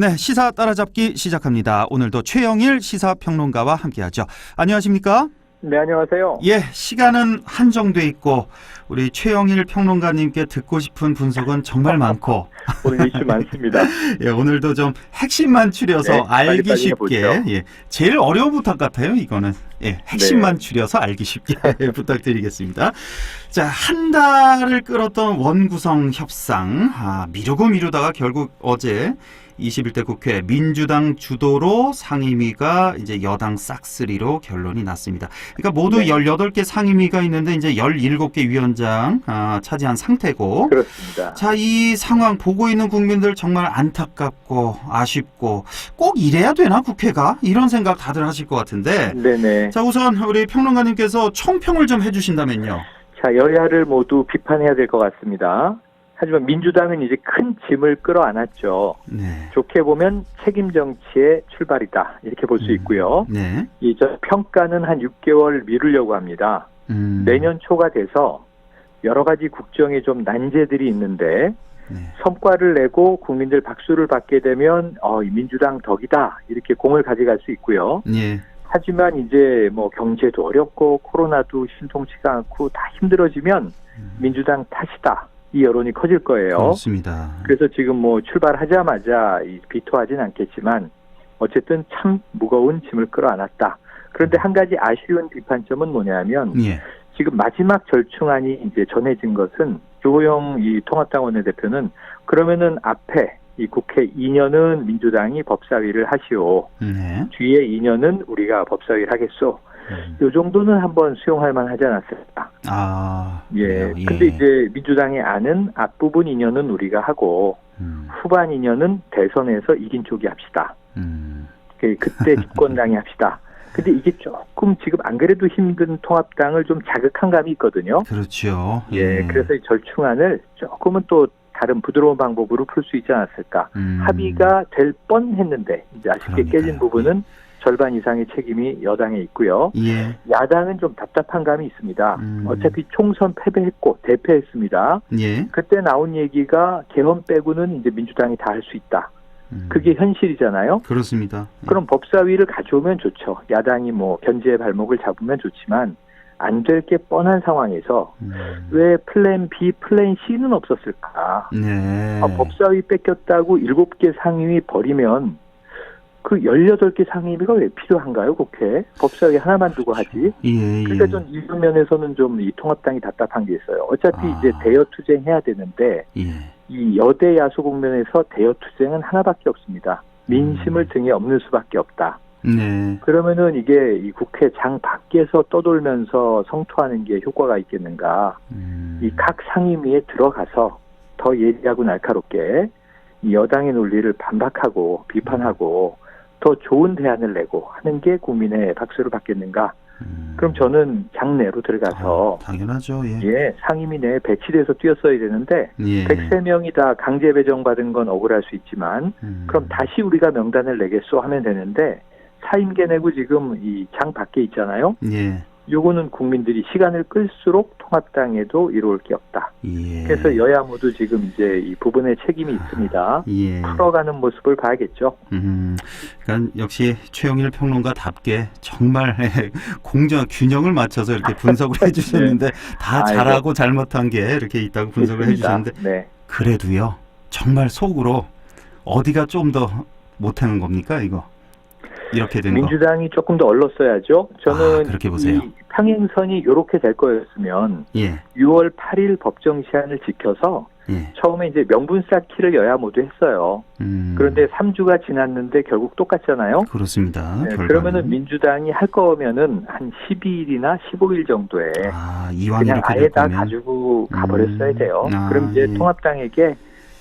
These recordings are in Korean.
네, 시사 따라잡기 시작합니다. 오늘도 최영일 시사평론가와 함께하죠. 안녕하십니까? 네, 안녕하세요. 예, 시간은 한정돼 있고 우리 최영일 평론가님께 듣고 싶은 분석은 정말 많고 오늘 이슈 많습니다. 예, 오늘도 좀 핵심만 추려서 네, 알기 쉽게 해보죠. 예, 제일 어려운 부탁 같아요. 이거는 예, 핵심만 추려서 알기 쉽게 부탁드리겠습니다. 자, 한 달을 끌었던 원구성 협상 아, 미루고 미루다가 결국 어제 21대 국회 민주당 주도로 상임위가 이제 여당 싹쓸이로 결론이 났습니다. 그러니까 모두 네. 18개 상임위가 있는데 이제 17개 위원장 아, 차지한 상태고 그렇습니다. 자, 이 상황 보고 있는 국민들 정말 안타깝고 아쉽고 꼭 이래야 되나 국회가 이런 생각 다들 하실 것 같은데 네네. 자 우선 우리 평론가님께서 총평을 좀 해주신다면요. 자, 여야를 모두 비판해야 될 것 같습니다. 하지만 민주당은 이제 큰 짐을 끌어안았죠. 네, 좋게 보면 책임 정치의 출발이다. 이렇게 볼수 음. 있고요. 네, 이저 평가는 한 6개월 미루려고 합니다. 음, 내년 초가 돼서 여러 가지 국정에 좀 난제들이 있는데 네, 성과를 내고 국민들 박수를 받게 되면 어, 이 민주당 덕이다. 이렇게 공을 가져갈 수 있고요. 예, 하지만 이제 뭐 경제도 어렵고 코로나도 신통치가 않고 다 힘들어지면 음, 민주당 탓이다. 이 여론이 커질 거예요. 그렇습니다. 그래서 지금 뭐 출발하자마자 이 비토하진 않겠지만 어쨌든 참 무거운 짐을 끌어안았다. 그런데 한 가지 아쉬운 비판점은 뭐냐면 예, 지금 마지막 절충안이 이제 전해진 것은 조호영 이 통합당 원내대표는 그러면은 앞에 이 국회 2년은 민주당이 법사위를 하시오. 네, 뒤에 2년은 우리가 법사위를 하겠소. 음, 요 정도는 한번 수용할 만하지 않았을까. 아, 예. 그래요? 예. 근데 이제 민주당이 아는 앞부분 2년은 우리가 하고 음, 후반 2년은 대선에서 이긴 쪽이 합시다. 음, 그- 그때 집권당이 합시다. 근데 이게 조금 지금 안 그래도 힘든 통합당을 좀 자극한 감이 있거든요. 그렇죠. 예. 그래서 이 절충안을 조금은 또 다른 부드러운 방법으로 풀 수 있지 않았을까. 음, 합의가 될 뻔했는데 이제 아쉽게 그러니까요. 깨진 부분은 절반 이상의 책임이 여당에 있고요. 예, 야당은 좀 답답한 감이 있습니다. 음. 어차피 총선 패배했고 대패했습니다. 예, 그때 나온 얘기가 개헌 빼고는 이제 민주당이 다 할 수 있다. 음, 그게 현실이잖아요. 그렇습니다. 예. 그럼 법사위를 가져오면 좋죠. 야당이 뭐 견제의 발목을 잡으면 좋지만 안 될 게 뻔한 상황에서 음, 왜 플랜 B, 플랜 C는 없었을까? 네, 아, 법사위 뺏겼다고 7개 상임위 버리면 그 18개 상임위가 왜 필요한가요, 국회? 법사위 하나만 두고 하지. 예, 예. 그러니까 전 이런 면에서는 좀 이 통합당이 답답한 게 있어요. 어차피 아. 이제 대여 투쟁해야 되는데 예. 이 여대 야수 국면에서 대여 투쟁은 하나밖에 없습니다. 민심을 음. 등에 업는 수밖에 없다. 네. 그러면은 이게 이 국회 장 밖에서 떠돌면서 성토하는 게 효과가 있겠는가? 음. 이각 상임위에 들어가서 더 예리하고 날카롭게 이 여당의 논리를 반박하고 비판하고 더 좋은 대안을 내고 하는 게 국민의 박수를 받겠는가? 음. 그럼 저는 장내로 들어가서 아, 당연하죠. 예. 예 상임위 내에 배치돼서 뛰었어야 되는데 예. 103명이 다 강제 배정 받은 건 억울할 수 있지만 음. 그럼 다시 우리가 명단을 내겠소 하면 되는데 사임계 내고 지금 이 장 밖에 있잖아요. 예. 요거는 국민들이 시간을 끌수록 통합당에도 이로울 게 없다. 예. 그래서 여야 모두 지금 이제 이 부분에 책임이 있습니다. 예. 풀어가는 모습을 봐야겠죠. 음. 그러니까 역시 최영일 평론가답게 정말 공정 균형을 맞춰서 이렇게 분석을 해 주셨는데 다 네. 아이고. 잘하고 잘못한 게 이렇게 있다고 분석을 해 있습니다. 주셨는데 네. 그래도요. 정말 속으로 어디가 좀 더 못하는 겁니까, 이거? 이렇게 된 거. 민주당이 조금 더 얼렀어야죠. 저는 아, 그렇게 보세요. 이 평행선이 이렇게 될 거였으면 예. 6월 8일 법정 시한을 지켜서 예. 처음에 이제 명분 쌓기를 여야 모두 했어요. 음. 그런데 3주가 지났는데 결국 똑같잖아요. 그렇습니다. 네. 그러면은 민주당이 할 거면은 한 12일이나 15일 정도에 아, 그냥 아예 될다 가지고 가버렸어야 음. 돼요. 아, 그럼 이제 예. 통합당에게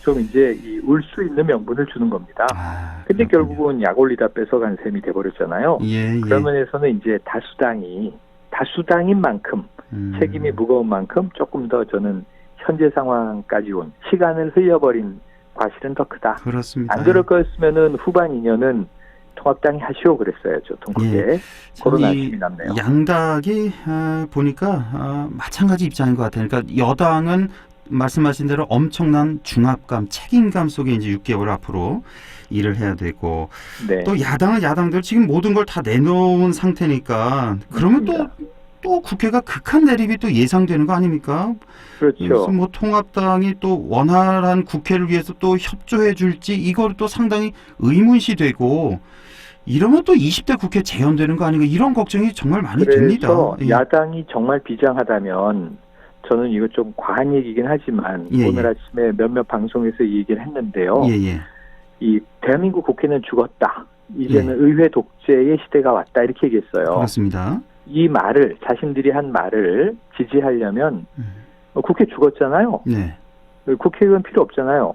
좀 이제 울수 있는 명분을 주는 겁니다. 아, 근데 그렇군요. 결국은 약 올리다 뺏어간 셈이 돼버렸잖아요. 예, 예. 그런 면에서는 이제 다수당이 다수당인 만큼 음. 책임이 무거운 만큼 조금 더 저는 현재 상황까지 온 시간을 흘려버린 과실은 더 크다. 그렇습니다. 안 그럴 거였으면은 후반 2년은 통합당이 하시오 그랬어야죠. 통크게 참 그런 이 아쉬움이 남네요. 양당이 아, 보니까 아, 마찬가지 입장인 것 같아요. 그러니까 여당은 말씀하신 대로 엄청난 중압감, 책임감 속에 이제 6개월 앞으로 일을 해야 되고 네. 또 야당은 야당대로 지금 모든 걸 다 내놓은 상태니까 그러면 또 맞습니다. 또 국회가 극한 대립이 또 예상되는 거 아닙니까? 그래서 그렇죠. 뭐 통합당이 또 원활한 국회를 위해서 또 협조해 줄지 이걸 또 상당히 의문시 되고 이러면 또 20대 국회 재연되는 거 아닌가 이런 걱정이 정말 많이 됩니다. 그래서 예. 야당이 정말 비장하다면 저는 이거 좀 과한 얘기긴 하지만 예, 오늘 예. 아침에 몇몇 방송에서 이 얘기를 했는데요. 예, 예. 이 대한민국 국회는 죽었다. 이제는 예. 의회 독재의 시대가 왔다 이렇게 얘기했어요. 그렇습니다. 이 말을 자신들이 한 말을 지지하려면 음. 어, 국회 죽었잖아요. 네. 국회의원 필요 없잖아요.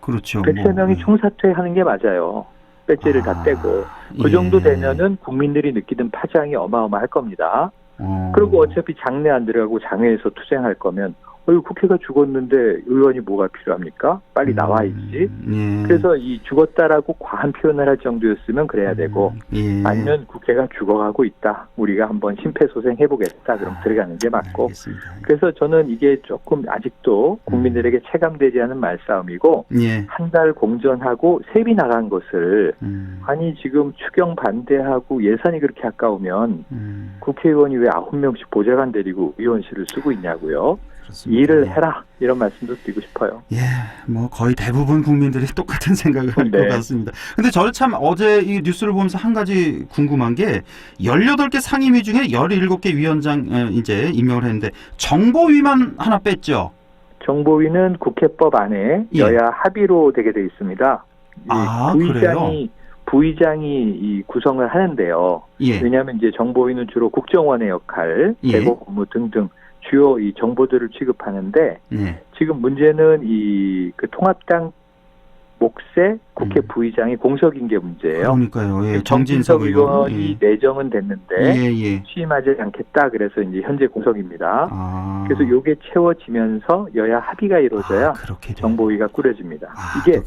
그렇죠. 103명이 뭐, 총사퇴하는 게 맞아요. 배지를 아, 다 떼고 그 예. 정도 되면은 국민들이 느끼는 파장이 어마어마할 겁니다. 어. 그리고 어차피 장내 안 들어가고 장외에서 투쟁할 거면 어이 국회가 죽었는데 의원이 뭐가 필요합니까? 빨리 나와야지. 음, 예. 그래서 이 죽었다라고 과한 표현을 할 정도였으면 그래야 되고 예. 아니면 국회가 죽어가고 있다. 우리가 한번 심폐소생 해보겠다. 그럼 들어가는 게 맞고. 알겠습니다. 그래서 저는 이게 조금 아직도 국민들에게 체감되지 않은 말싸움이고 예. 한달 공전하고 세비 나간 것을 음, 아니 지금 추경 반대하고 예산이 그렇게 아까우면 음, 국회의원이 왜 아홉 명씩 보좌관 데리고 의원실을 쓰고 있냐고요. 그렇습니다. 일을 예. 해라 이런 말씀도 드리고 싶어요. 예, 뭐 거의 대부분 국민들이 똑같은 생각을 할것 네. 같습니다. 근데 저는 참 어제 이 뉴스를 보면서 한 가지 궁금한 게 18개 상임위 중에 17개 위원장 어, 이제 임명을 했는데 정보위만 하나 뺐죠. 정보위는 국회법 안에 예. 여야 합의로 되게 돼 있습니다. 이 아, 부의장이 부의장이 이 구성을 하는데요. 예. 왜냐하면 이제 정보위는 주로 국정원의 역할, 예. 대고 업무 등등 주요 이 정보들을 취급하는데 네. 지금 문제는 이 그 통합당 몫의 국회 음. 부의장이 공석인 게 문제예요. 그러니까요. 예. 정진석 정진석 의원. 의원이 내정은 됐는데 예, 예. 취임하지 않겠다. 그래서 이제 현재 공석입니다. 아. 그래서 요게 채워지면서 여야 합의가 이루어져야 아. 정보위가 꾸려집니다. 아, 이게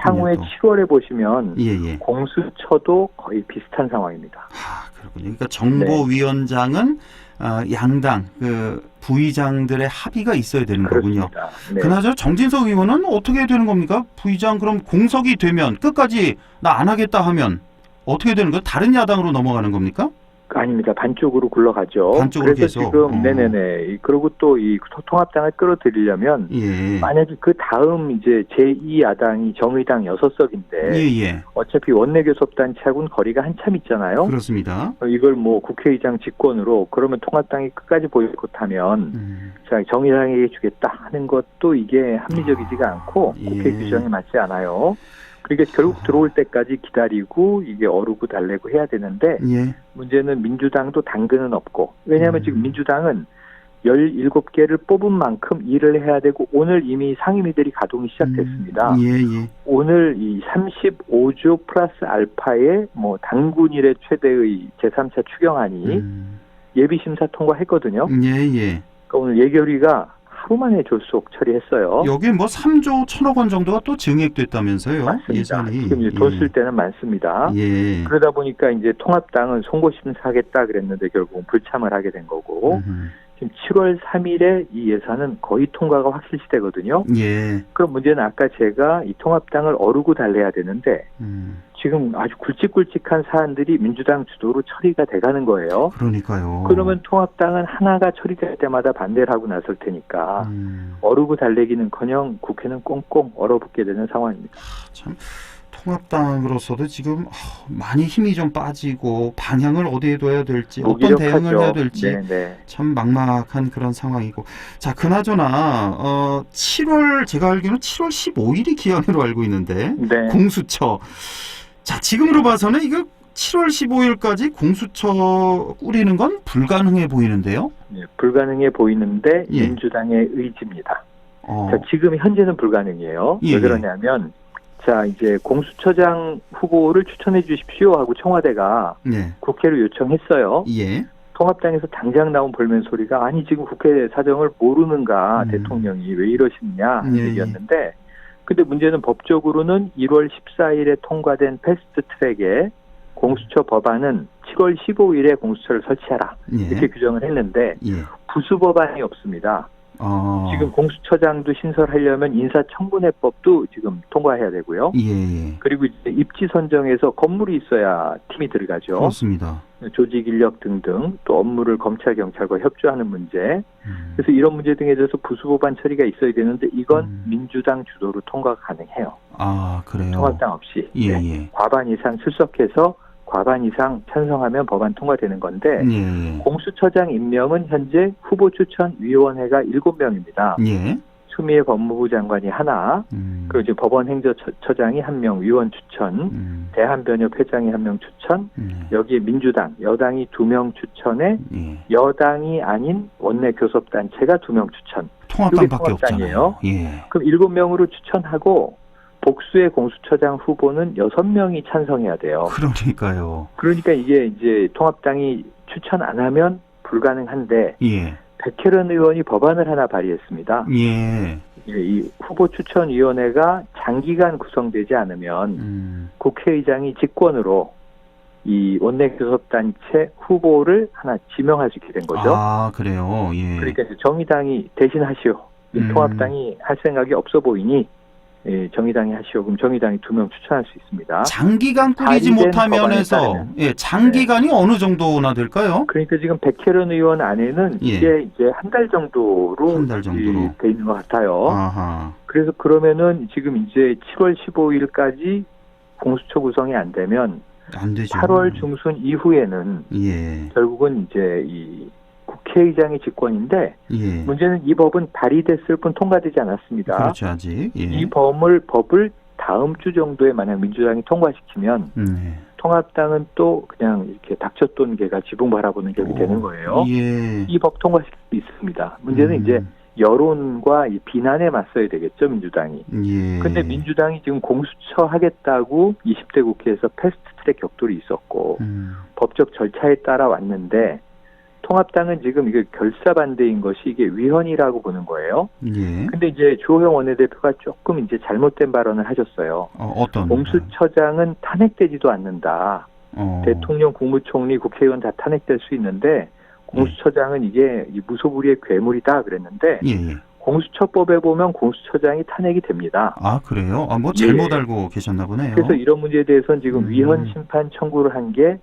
향후에 또. 7월에 보시면 예, 예. 공수처도 거의 비슷한 상황입니다. 아, 그렇군요. 그러니까 정보위원장은 아, 양당 그 부의장들의 합의가 있어야 되는 거군요. 그렇습니다. 네. 그나저나 정진석 의원은 어떻게 되는 겁니까? 부의장 그럼 공석이 되면 끝까지 나 안 하겠다 하면 어떻게 되는 거예요? 다른 야당으로 넘어가는 겁니까? 아닙니다. 반쪽으로 굴러가죠. 반쪽으로 그래서 계속? 지금 어. 네네네. 그리고 또 이 통합당을 끌어들이려면 예. 만약에 그 다음 이제 제2 야당이 정의당 여섯 석인데 예, 예. 어차피 원내 교섭단체하고는 거리가 한참 있잖아요. 그렇습니다. 어, 이걸 뭐 국회의장 직권으로 그러면 통합당이 끝까지 보이콧하면 음, 자 정의당에게 주겠다 하는 것도 이게 합리적이지가 아, 않고 예. 국회 규정에 맞지 않아요. 그러니까 결국 아. 들어올 때까지 기다리고 이게 어르고 달래고 해야 되는데 예. 문제는 민주당도 당근은 없고 왜냐하면 음. 지금 민주당은 17개를 뽑은 만큼 일을 해야 되고 오늘 이미 상임위들이 가동이 시작됐습니다. 음, 예, 예. 오늘 이 35조 플러스 알파의 뭐 당군일의 최대의 제3차 추경안이 음, 예비 심사 통과했거든요. 예, 예. 그러니까 오늘 예결위가 하루 만에 졸속 처리했어요. 여기에 뭐 3조 1천억 원 정도가 또 증액됐다면서요? 맞습니다. 예산이. 지금 이제 돈쓸 때는 많습니다. 예. 그러다 보니까 이제 통합당은 송고 심사하겠다 그랬는데 결국은 불참을 하게 된 거고 음, 지금 7월 3일에 이 예산은 거의 통과가 확실시되거든요. 예. 그럼 문제는 아까 제가 이 통합당을 어르고 달래야 되는데 음, 지금 아주 굵직굵직한 사안들이 민주당 주도로 처리가 돼가는 거예요. 그러니까요. 그러면 통합당은 하나가 처리될 때마다 반대를 하고 나설 테니까 음, 어르고 달래기는커녕 국회는 꽁꽁 얼어붙게 되는 상황입니다. 참 통합당으로서도 지금 어, 많이 힘이 좀 빠지고 방향을 어디에 둬야 될지 어떤 대응을 해야 될지 네네. 참 막막한 그런 상황이고 자 그나저나 어 7월 제가 알기로는 7월 15일이 기한으로 알고 있는데 네. 공수처 자 지금으로 봐서는 이거 7월 15일까지 공수처 꾸리는 건 불가능해 보이는데요. 예, 불가능해 보이는데 예. 민주당의 의지입니다. 어, 자, 지금 현재는 불가능해요. 예, 왜 그러냐면 자 이제 공수처장 후보를 추천해 주십시오 하고 청와대가 네, 국회를 요청했어요. 예, 통합당에서 당장 나온 볼멘 소리가 아니 지금 국회 사정을 모르는가 음. 대통령이 왜 이러시느냐 예, 예. 얘기였는데 근데 문제는 법적으로는 1월 14일에 통과된 패스트 트랙에 공수처 법안은 7월 15일에 공수처를 설치하라 이렇게 예, 규정을 했는데 예. 부수 법안이 없습니다. 어. 지금 공수처장도 신설하려면 인사청문회법도 지금 통과해야 되고요. 예, 예. 그리고 이제 입지 선정에서 건물이 있어야 팀이 들어가죠. 그렇습니다. 조직 인력 등등 또 업무를 검찰 경찰과 협조하는 문제. 음. 그래서 이런 문제 등에 대해서 부수법안 처리가 있어야 되는데 이건 음. 민주당 주도로 통과 가능해요. 아, 그래요. 통합당 없이 예, 네. 예. 과반 이상 출석해서 과반 이상 찬성하면 법안 통과되는 건데 예, 예. 공수처장 임명은 현재 후보 추천 위원회가 7명입니다. 예. 추미애 법무부 장관이 하나, 음. 그리고 이제 법원 행정처장이 한 명 위원 추천, 음. 대한변협 회장이 한 명 추천, 네. 여기에 민주당, 여당이 두 명 추천에 예. 여당이 아닌 원내 교섭단체가 두 명 추천. 통합당밖에? 없잖아요. 예. 그럼 일곱 명으로 추천하고 복수의 공수처장 후보는 여섯 명이 찬성해야 돼요. 그러니까요. 그러니까 이게 이제 통합당이 추천 안 하면 불가능한데 예. 백혜련 의원이 법안을 하나 발의했습니다. 예. 이 후보 추천위원회가 장기간 구성되지 않으면 음. 국회의장이 직권으로 이 원내 교섭단체 후보를 하나 지명할 수 있게 된 거죠. 아, 그래요. 예. 그러니까 정의당이 대신하시오. 이 음. 통합당이 할 생각이 없어 보이니 예, 정의당이 하시오. 그럼 정의당이 두 명 추천할 수 있습니다. 장기간 꾸리지 발의된 못한 법안에 면에서 따르면. 네. 예, 장기간이 어느 정도나 될까요? 그러니까 지금 백혜련 의원 안에는 예. 이게 이제 한 달 정도로 한 달 정도로. 이- 돼 있는 것 같아요. 아하. 그래서 그러면은 지금 이제 7월 15일까지 공수처 구성이 안 되면 안 되죠. 8월 중순 이후에는 예. 결국은 이제 이 국회의장의 직권인데 예. 문제는 이 법은 발의됐을 뿐 통과되지 않았습니다. 그렇죠, 아직. 예. 이 법을 법을 다음 주 정도에 만약 민주당이 통과시키면 네. 통합당은 또 그냥 이렇게 닥쳤던 개가 지붕 바라보는 격이 되는 거예요. 예. 이법 통과시킬 수 있습니다. 문제는 음. 이제 여론과 이 비난에 맞서야 되겠죠 민주당이. 예. 근데 민주당이 지금 공수처 하겠다고 20대 국회에서 패스트트랙 격돌이 있었고 음. 법적 절차에 따라 왔는데 통합당은 지금 이게 결사 반대인 것이 이게 위헌이라고 보는 거예요. 예. 근데 이제 주호영 원내대표가 조금 이제 잘못된 발언을 하셨어요. 어, 어떤 공수처장은 탄핵되지도 않는다. 어. 대통령, 국무총리, 국회의원 다 탄핵될 수 있는데 공수처장은 이게 이 무소불위의 괴물이다 그랬는데 예, 예. 공수처법에 보면 공수처장이 탄핵이 됩니다. 아, 그래요? 아, 뭐 예. 잘못 알고 계셨나 보네요. 그래서 이런 문제에 대해서는 지금 음. 위헌 심판 청구를 한 게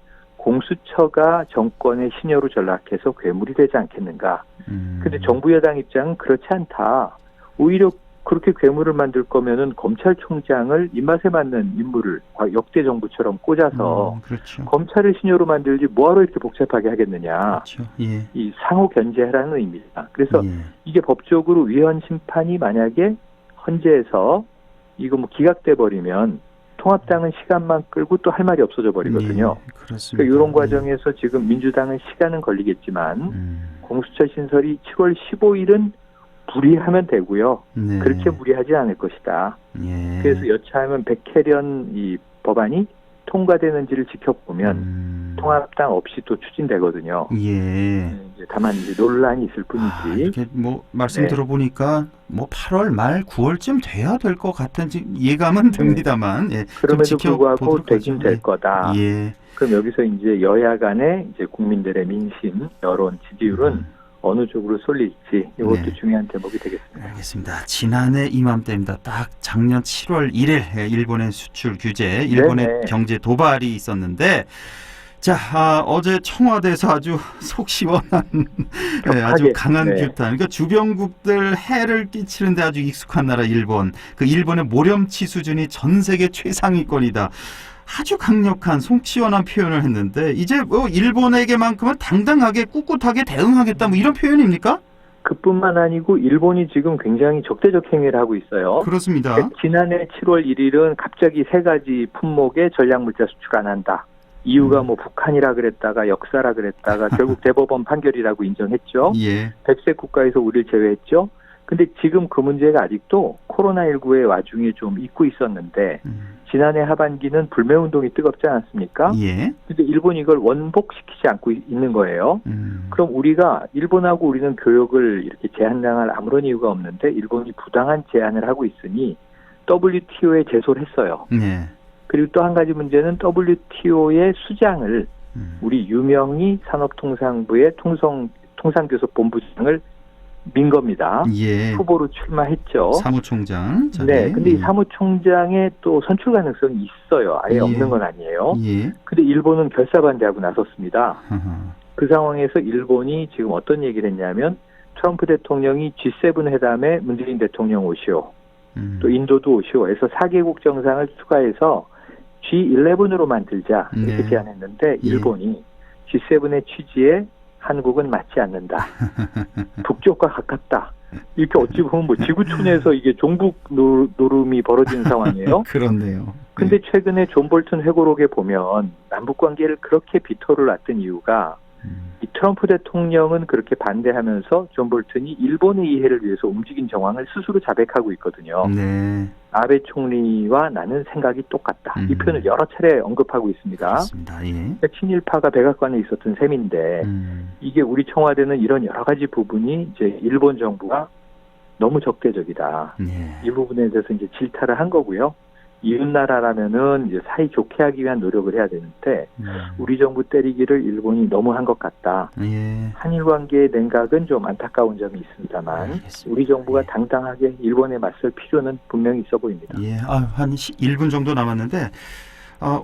공수처가 정권의 신여로 전락해서 괴물이 되지 않겠는가. 음. 근데 정부 여당 입장은 그렇지 않다. 오히려 그렇게 괴물을 만들 거면은 검찰총장을 입맛에 맞는 인물을 역대 정부처럼 꽂아서 음, 그렇죠. 검찰을 신여로 만들지 뭐하러 이렇게 복잡하게 하겠느냐. 그렇죠. 예. 이 상호 견제하라는 의미입니다. 그래서 예. 이게 법적으로 위헌 심판이 만약에 헌재에서 이거 뭐 기각돼 버리면 통합당은 시간만 끌고 또 할 말이 없어져 버리거든요. 예, 그렇습니다. 그러니까 이런 예. 과정에서 지금 민주당은 시간은 걸리겠지만 음. 공수처 신설이 7월 15일은 무리하면 되고요. 네. 그렇게 무리하지 않을 것이다. 예. 그래서 여차하면 백혜련 이 법안이 통과되는지를 지켜보면 음. 통합당 없이 또 추진되거든요. 예. 이제 다만 이제 논란이 있을 뿐이지. 아, 이렇게 뭐 말씀 네. 들어보니까 뭐 8월 말 9월쯤 돼야 될 것 같은 지- 예감은 듭니다만 예. 좀 그럼에도 불구하고 되긴. 될 예. 거다. 예. 그럼 여기서 이제 여야 간의 이제 국민들의 민심, 여론, 지지율은 음. 어느 쪽으로 쏠릴지 이것도 네. 중요한 대목이 되겠습니다. 알겠습니다. 지난해 이맘때입니다. 딱 작년 7월 1일 예, 일본의 수출 규제, 일본의 네네. 경제 도발이 있었는데 자 아, 어제 청와대에서 아주 속 시원한 예, 아주 강한 네. 규탄. 그러니까 주변국들 해를 끼치는데 아주 익숙한 나라 일본. 그 일본의 모렴치 수준이 전 세계 최상위권이다. 아주 강력한 속 시원한 표현을 했는데 이제 뭐 일본에게만큼은 당당하게 꿋꿋하게 대응하겠다 뭐 이런 표현입니까? 그뿐만 아니고 일본이 지금 굉장히 적대적 행위를 하고 있어요. 그렇습니다. 지난해 7월 1일은 갑자기 세 가지 품목의 전략 물자 수출 안 한다. 이유가 음. 뭐 북한이라 그랬다가 역사라 그랬다가 결국 대법원 판결이라고 인정했죠. 예. 백색 국가에서 우리를 제외했죠. 근데 지금 그 문제가 아직도 코로나19의 와중에 좀 잊고 있었는데 음, 지난해 하반기는 불매운동이 뜨겁지 않았습니까? 예. 근데 일본이 이걸 원복시키지 않고 있- 있는 거예요. 음, 그럼 우리가 일본하고 우리는 교역을 이렇게 제한당할 아무런 이유가 없는데 일본이 부당한 제한을 하고 있으니 WTO에 제소를 했어요. 네. 그리고 또 한 가지 문제는 WTO의 수장을 음, 우리 유명희 산업통상부의 통성 통상교섭 본부장을 민 겁니다. 예. 후보로 출마했죠. 사무총장. 자리. 네, 근데 이 예. 사무총장의 또 선출 가능성이 있어요. 아예 예. 없는 건 아니에요. 예. 근데 일본은 결사 반대하고 나섰습니다. 하하. 그 상황에서 일본이 지금 어떤 얘기를 했냐면 트럼프 대통령이 G7 회담에 문재인 대통령 오시오. 음. 또 인도도 오시오. 해서 4개국 정상을 추가해서 G11으로 만들자 이렇게 네. 제안했는데 예. 일본이 G7의 취지에 한국은 맞지 않는다. 북쪽과 가깝다. 이렇게 어찌 보면 뭐 지구촌에서 이게 종북 노- 노름이 벌어지는 상황이에요. 그렇네요. 근데 최근에 존 볼튼 회고록에 보면 남북 관계를 그렇게 비토를 놨던 이유가 음. 이 트럼프 대통령은 그렇게 반대하면서 존 볼튼이 일본의 이해를 위해서 움직인 정황을 스스로 자백하고 있거든요. 네. 아베 총리와 나는 생각이 똑같다. 이 음. 표현을 여러 차례 언급하고 있습니다. 예. 친일파가 백악관에 있었던 셈인데 음. 이게 우리 청와대는 이런 여러 가지 부분이 이제 일본 정부가 너무 적대적이다. 예. 이 부분에 대해서 이제 질타를 한 거고요. 이웃나라라면은 이제 사이 좋게 하기 위한 노력을 해야 되는데 음. 우리 정부 때리기를 일본이 너무 한 것 같다. 예. 한일 관계의 냉각은 좀 안타까운 점이 있습니다만 알겠습니다. 우리 정부가 예. 당당하게 일본에 맞설 필요는 분명히 있어 보입니다. 예, 아, 한 1분 정도 남았는데, 아,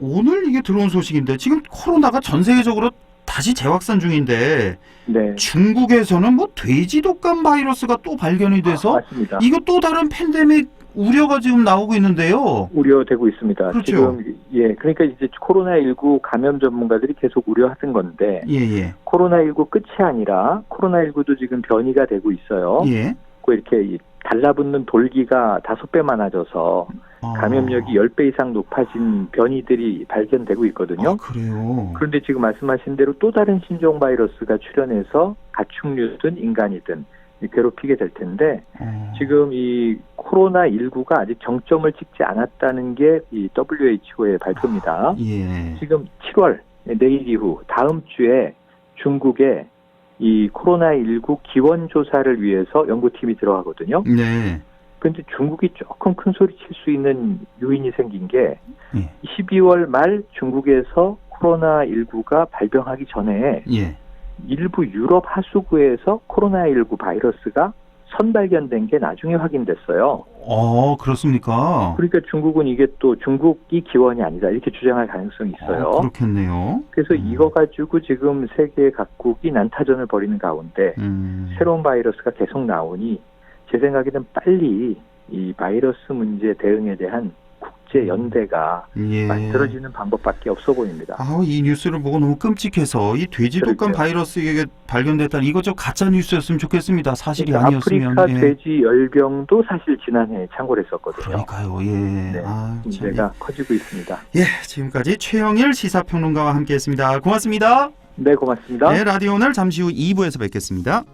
오늘 이게 들어온 소식인데, 지금 코로나가 전 세계적으로 다시 재확산 중인데, 네. 중국에서는 뭐 돼지 독감 바이러스가 또 발견이 돼서, 맞습니다. 이거 또 다른 팬데믹 우려가 지금 나오고 있는데요. 우려되고 있습니다. 그렇죠. 지금 예, 그러니까 이제 코로나 19 감염 전문가들이 계속 우려하던 건데 예, 예. 코로나 19 끝이 아니라 코로나 19도 지금 변이가 되고 있어요. 예. 그 이렇게 이 달라붙는 돌기가 다섯 배 많아져서 아, 감염력이 10배 이상 높아진 변이들이 발견되고 있거든요. 아, 그래요. 그런데 지금 말씀하신 대로 또 다른 신종 바이러스가 출현해서 가축류든 인간이든 괴롭히게 될 텐데 어, 지금 이 코로나 19가 아직 정점을 찍지 않았다는 게 이 WHO의 발표입니다. 예. 지금 7월 내일 이후 다음 주에 중국에 이 코로나 19 기원 조사를 위해서 연구팀이 들어가거든요. 네. 근데 중국이 조금 큰 소리 칠 수 있는 요인이 생긴 게 예. 12월 말 중국에서 코로나 19가 발병하기 전에 예. 일부 유럽 하수구에서 코로나19 바이러스가 선발견된 게 나중에 확인됐어요. 어, 그렇습니까? 그러니까 중국은 이게 또 중국이 기원이 아니다 이렇게 주장할 가능성이 있어요. 어, 그렇겠네요. 그래서 음. 이거 가지고 지금 세계 각국이 난타전을 벌이는 가운데 음. 새로운 바이러스가 계속 나오니 제 생각에는 빨리 이 바이러스 문제 대응에 대한 국제 연대가 예. 만들어지는 방법밖에 없어 보입니다. 아우 이 뉴스를 보고 너무 끔찍해서 이 돼지 독감 그러게요. 바이러스 이게 발견됐다는 이거 좀 가짜 뉴스였으면 좋겠습니다. 사실이 그러니까 아니었으면 아프리카 예. 돼지 열병도 사실 지난해 창궐 했었거든요. 그러니까요. 예. 네, 아, 참, 문제가 커지고 있습니다. 예. 지금까지 최영일 시사평론가와 함께했습니다. 고맙습니다. 네, 고맙습니다. 네, 라디오 오늘 잠시 후 2부에서 뵙겠습니다.